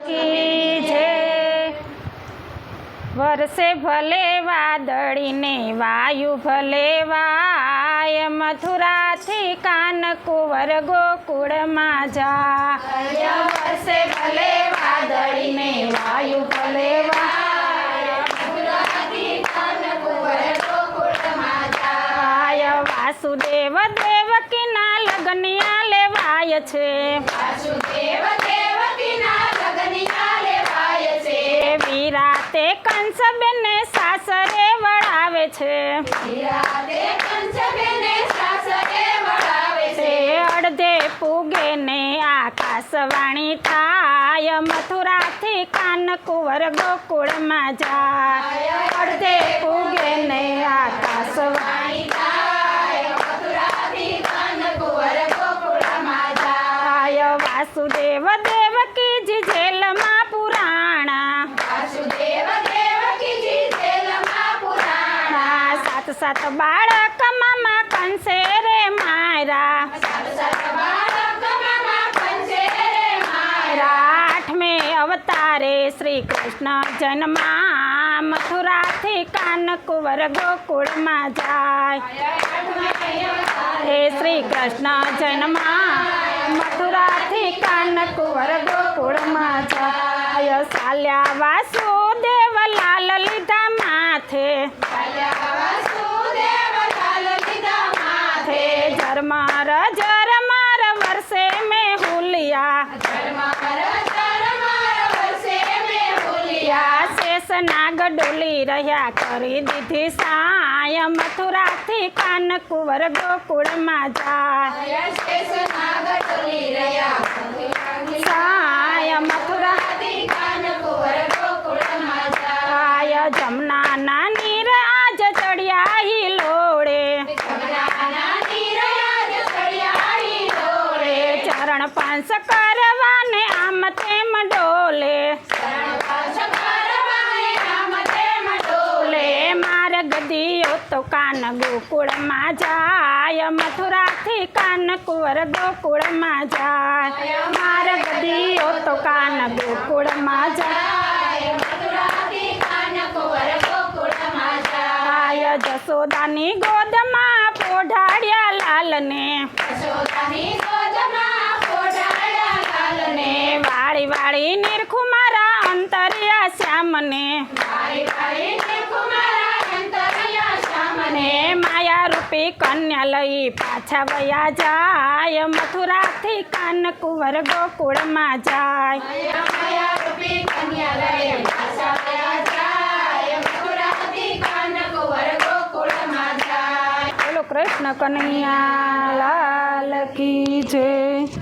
કી વરસે ભલે વાદળીને વાયુ ભલે વાય મથુરાથી કાન કુંવર ગોકુળમાં જા. વરસે ભલે વાદળીને વાયુ ભલે વાય મથુરાથી કાન કુંવર ગોકુળમાં જાય વાસુદેવ દેવકીના લગનિયા લેવાય છે. વાસુદેવ દેવકીના લગનિયા લેવાય છે. વિરાતે કંસબેને સાસરે વળાવે છે. વિરાતે કંસબેને સાસરે વળાવે છે. અડધે પૂગે ને આકાશવાણી થાય મથુરાથી કાન કુંવર ગોકુળમાં જાય. અડધે પૂગે ને આકાશવાણી થાય મથુરાથી કાન કુંવર ગોકુળમાં જાય વાસુદેવ દેવકીજી જેલમાં પુરાણા. સાત સાત બાળક મામા કંસે રે મારા. સાત સાત બાળક મામા કંસે રે મારા. આઠમે અવતારે શ્રી કૃષ્ણ જન્મા. મથુરાથી કાન કુંવર ગોકુળમાં જાય. હે શ્રી કૃષ્ણ જન્મા. મથુરાથી કાનક વરગો ગોકુળમાં જાય. સાલ્યા વાસુદેવ લાલ લીધા માથે. જરમાર જરમાર વર્ષે મેં હુલિયા. ડોલી રહ્યા કરી દીધી સાય મથુરાથી કાન કુંવર ગોકુળમાં જાય. સાય મથુરા જમના જમનાના નીર આજ ચડિયા હિલોડે રે ચરણ પાંચ કરવાને આમ તેમ ડોલે ડોલે માર ગદીઓ તો કાન ગોકુળમાં જાય, મથુરાથી કાન કુંવર ગોકુળમાં જાય. માર ગદીઓ તો કાન ગોકુળમાં જાય આય જસોદાની ગોદમાં પોઢાડ્યા લાલને. વાળી વાળી અંતર્યા મારા અંતરિયા શ્યામને. માયા રૂપી કન્યા લઈ પાછા વયા જાય, મથુરાથી કાન કુંવર ગોકુળમાં જાય. કૃષ્ણ કનૈયા લાલ કી જય.